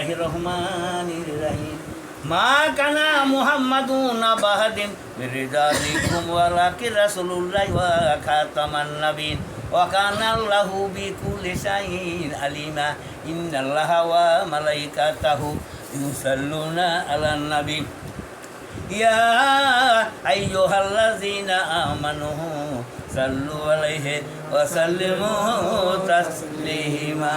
الله الرحمن الرحيم ما كان محمد بعد من رجالكم ولكن رسول الله وخاتم النبيين وكان الله بكل شيء عليما إن الله وملائكته يصلون على النبي يا أيها الذين آمنوا صلوا عليه وسلموا تسليما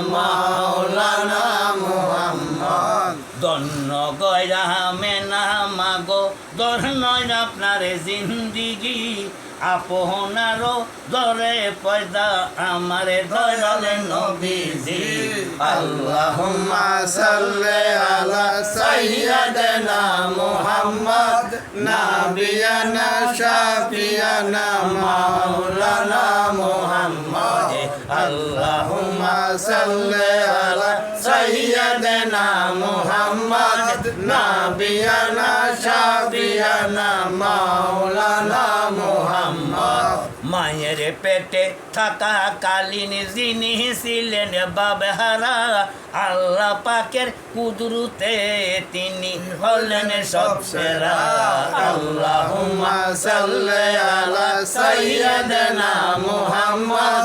মাওলানা মোহাম্মদ। দন্ন জিন্দিগি। আপনারও দরে পয়দা আমারে নবীজি। আলা সাইয়্যিদানা মুহাম্মদ, নাবিয়ানা, শাফিয়ানা, মাওলানা আল্লাহুম্মা সাল্লি আলা সাইয়্যিদিনা মুহাম্মদ নাবিয়ানা শাফিয়ানা মাওলানা মুহাম্মদ। মায়ের পেটে থাকা কালীন যিনি ছিলেন বাবহারা আল্লাহ পাকের কুদরতে তিনি হলেন সব সেরা। আল্লাহুম্মা সাল্লি আলা সাইয়্যিদিনা মুহাম্মদ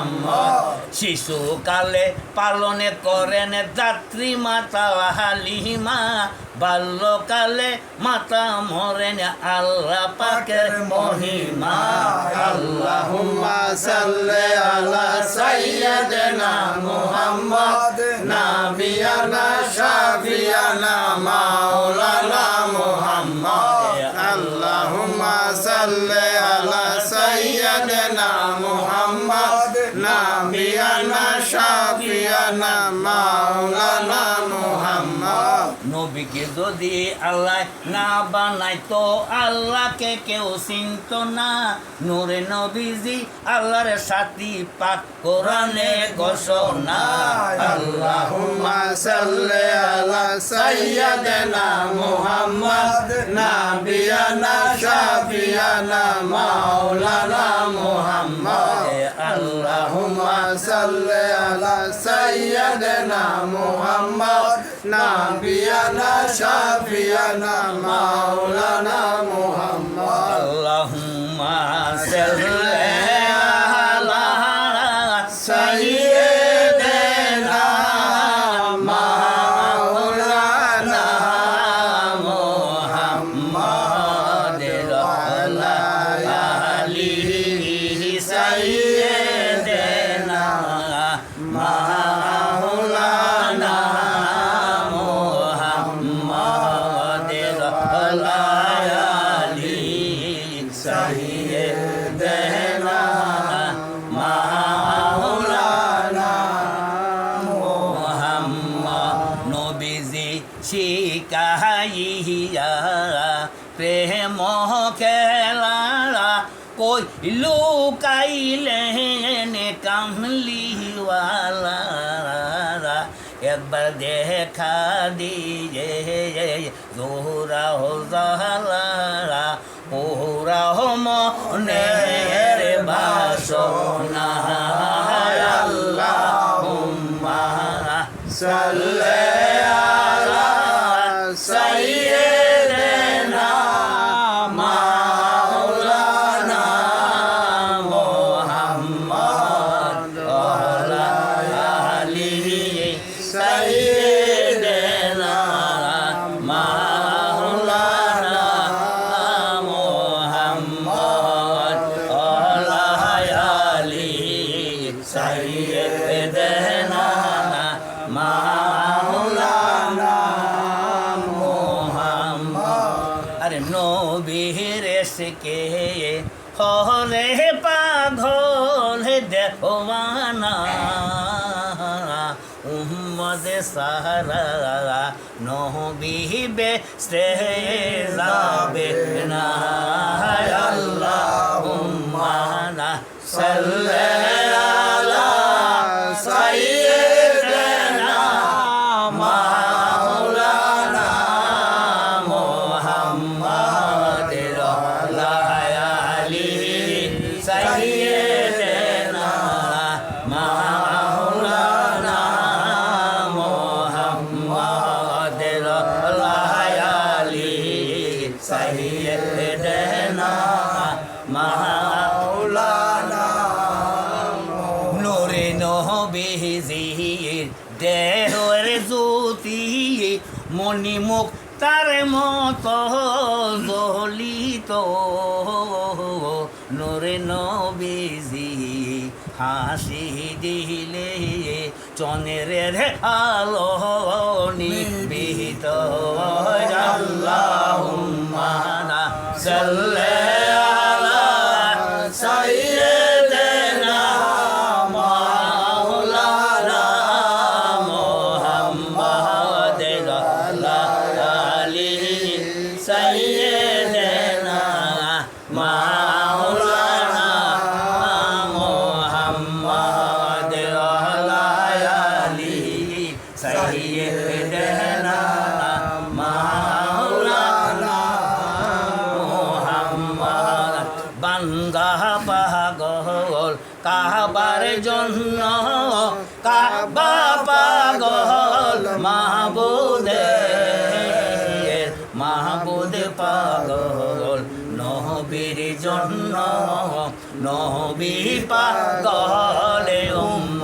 শিশুকালে পালনে করেন যাত্রী মাতা হালিমা। বাল্যকালে মাতা মরেন আল্লাহ পাকের মহিমা। আল্লাহুম্মা সাল্লি আলা সাইয়্যিদিনা মুহাম্মদ। নাবিয়ানা, শাফিয়ানা, মাওলানা। শাফিয়ানা মাওলানা মুহাম্মদ। নবীকে যদি আল্লাহ না বানাইতো আল্লাহকে কেউ চিনত না। নূরে নবীজি আল্লাহর সাথী পাক কোরআনে ঘোষণা। আল্লাহুম্মা সাল্লি আলা সাইয়্যিদিনা মুহাম্মদ নাবিয়ানা শাফিয়ানা মাওলানা মুহাম্মদ। সাইয়্যিদিনা মুহাম্মদ নাবিয়ানা শাফিয়ানা মাওলানা মুহাম্মদ নবীজি শিকাইয়া প্রেম খেলা কই লুকাইলেন কামলিওয়ালা একবার দেখা দিয়ে জোহরা হো জালা ওরা হো মনের বাসনা আল্লাহুম্মা সাল্লি এসকে হরে পাগল মানা। উম্মদ সাহারা নবীবে সে যাবে তার মত জলিত নরে নবীজি হাসি দিলে চনের রে আলো নিবিত আল্লাহুম্মা সাল্লাল্লাহু জন্য কাবা পাগল মাহবুদে মাহবুদ পাগল নহবীর জন্য নহবী পাগলে উম্মতে।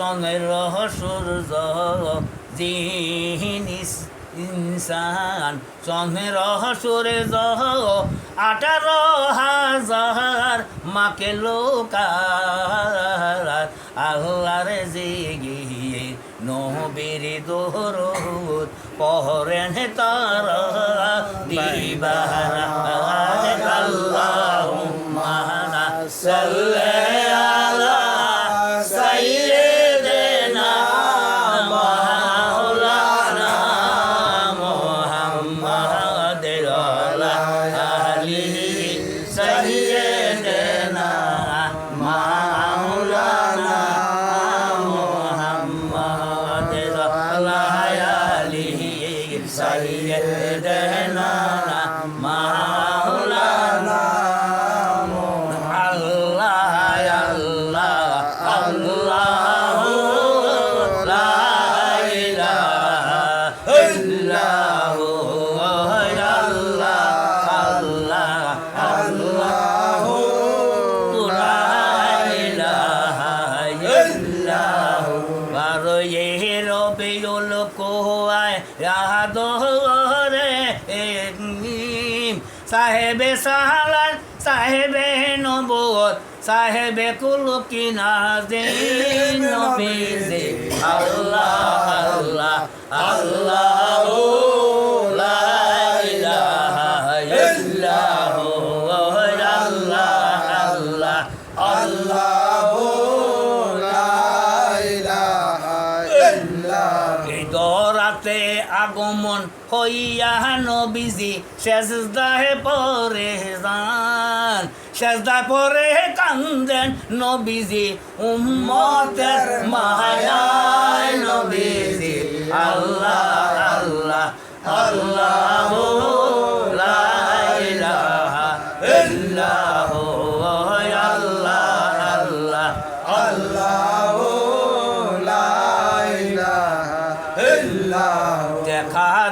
চনের সূর্য জিনিস ইনসান। চনের সূর্য আঠারো হাজার মাকে লোকার আল্লাহর জিগিয়ে নবীর দোরুদ পহরেন তার দিবারা। আল্লাহুম্মা সাল্লি সাহেবে কুলকি নাজে নবীজে। আল্লাহ আল্লাহ আল্লাহ লা ইলাহা ইল্লাহু আল্লাহ আল্লাহ আল্লাহ এই দরাতে আগমন হইয়া নবীজি শেষদাহে পরে শেষদায় পরে কান্দেন নবীজি উম্মতের মায়ায় নবীজি। আল্লাহ আল্লাহ আল্লাহ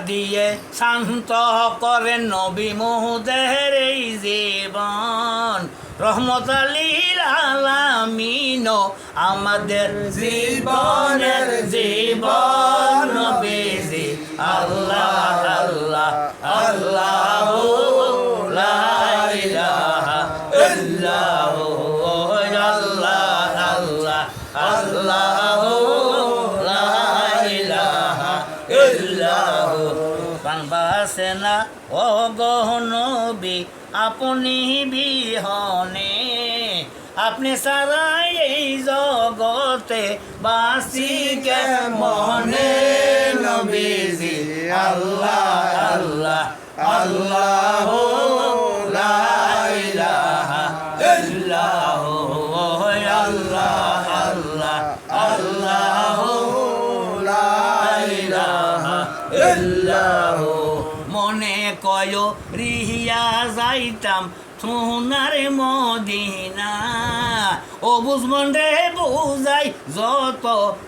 দিয়ে শান্ত করেন নবী মোহদের এই জীবন। রহমত আলামিন আমাদের জীবনের জীবন নবীজি। আল্লাহ আল্লাহ আল্লাহ কানবাসে না ও গহনবী আপনি বিহনে। আপনি সারা এই জগতে বাসি কে মনে নবীজি, আল্লাহ আল্লাহ আল্লাহ কয় রিহিয়া যাইতাম সোনার মদিনা। ও বুঝমন রে বুঝাই, যত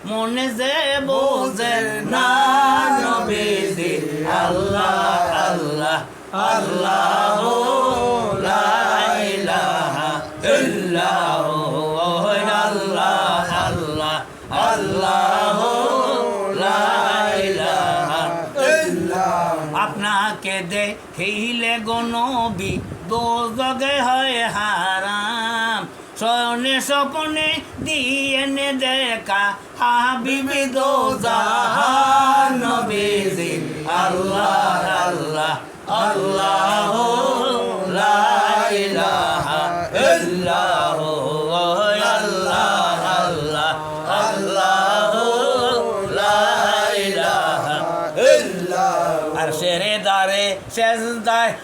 মনে যে বোঝে না আল্লাহ আল্লাহ আল্লাহ গনবি দোজগে হয় হারাম। স্বয়নে স্বপনে দিয়ে দেখা, হাবিবি দো জাহান নবীজি আল্লাহ আল্লাহ আল্লাহ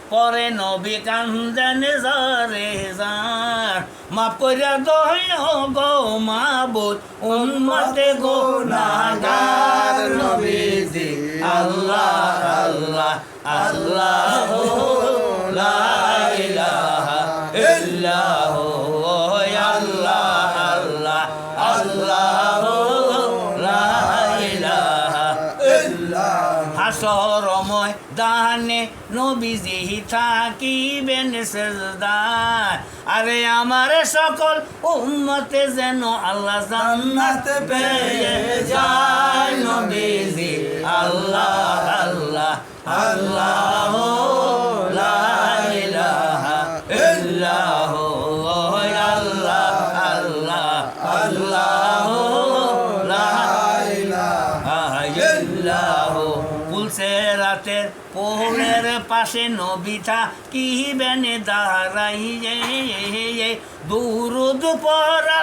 পরে নবী কান্দেন জারে যার মাপ করিয়া দহ গো বোধ উন্মতে গো নাগার দানে নবীজি থাকিবেন সেজদায় আরে আমার সকল উম্মতে যেন আল্লাহ জান্নাত পেয়ে যায়। নবীজি, আল্লাহ আল্লাহ আল্লাহ পাশে নবিতা কি বেনে দাঁড়াই দুরুদ পরা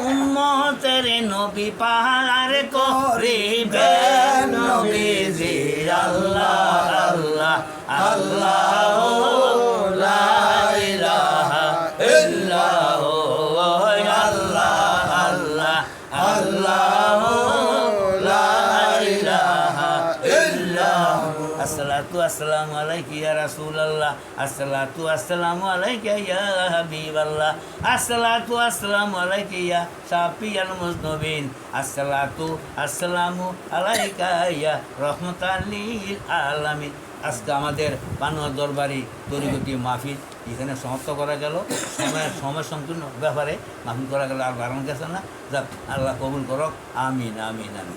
উম্মতের নবী পাহাড় করিবে বেন আল্লাহ আল্লাহ আল্লাহ আসসালামু আলাইকা ইয়া রাসূলুল্লাহ। আসসালাতু আসসালামু আলাইকা ইয়া হাবিবাল্লাহ। আসসালাতু আসসালামু আলাইকা ইয়া শাফিয়াল মুজনবিন। আসসালাতু আসসালামু আলাইকা ইয়া রহমাতাল লিল আলামিন। আজকে আমাদের পানোয়ার দরবারি তরিগতি মাহফিল এখানে সমাপ্ত করা গেল। সময়ের সময় সম্পূর্ণ ব্যাপারে মাহফিল করা গেল আর বাড়ানো গেছে না। যাক, আল্লাহ কবুল করক। আমিন আমিন আমিন।